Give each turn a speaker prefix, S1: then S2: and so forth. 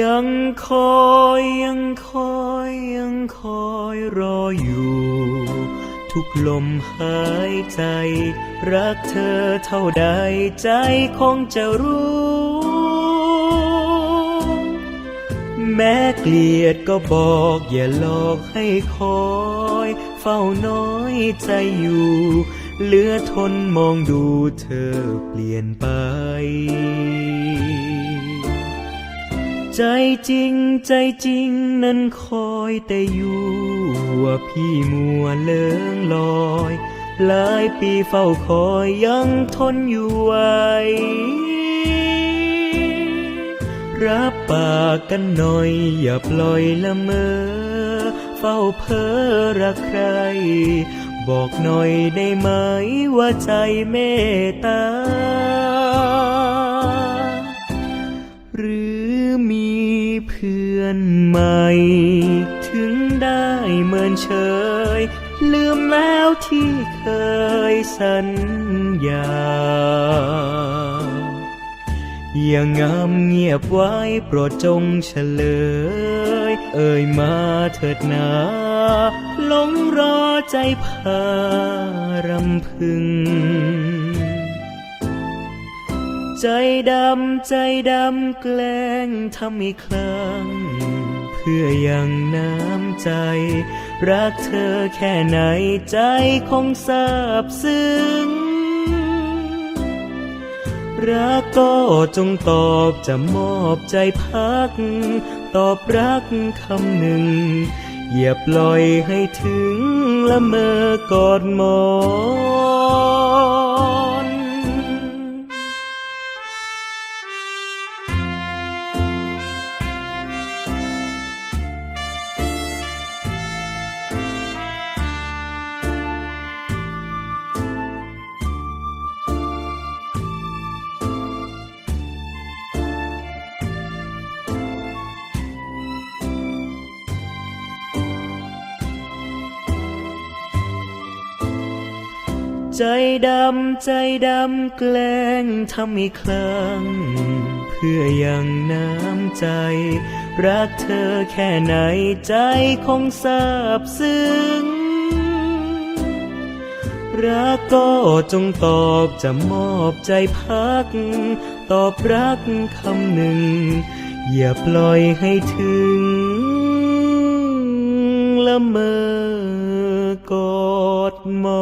S1: ยังคอยยังคอยยังคอยรออยู่ ทุกลมหายใจ รักเธอเท่าใดใจคงจะรู้ แม้เกลียดก็บอกอย่าหลอกให้คอย เฝ้าน้อยใจอยู่ เหลือทนมองดูเธอเปลี่ยนไป ใจจริงใจจริงนั้นคอยแต่อยู่ว่าพี่มัวเลิงลอย หลายปีเฝ้าคอยยังทนอยู่ไหวรับปากกันหน่อย อย่าปล่อยละเมอ เฝ้าเพ้อรักใคร บอกหน่อยได้ไหมว่าใจเมตตาหรือมีเพื่อ นใหม่ ถึงได้เมินเฉย ลืมแล้วที่เคยสัญญา อย่างงามเงียบไว้โปรดจงเฉลย เอ่ยมาเถิดนาหลงรอใจพารำพึง ใจดำใจดำแกล้งทำอีกครั้ง พื่อยังน้ำใจ รักเธอแค่ไหนใจคงทราบซึ้ง รักก็จงตอบจะมอบใจพัก ตอบรักคำหนึ่ง อย่าปล่อยให้ถึงละเมอกอดหมอน ใจดำใจดำแกล้งทำอีกครั้ง เพื่อยังน้ำใจ รักเธอแค่ไหนใจคงทราบซึ้ง รักก็จงตอบจะมอบใจพัก ตอบรักคำหนึ่ง อย่าปล่อยให้ถึงละเมอกอดมอ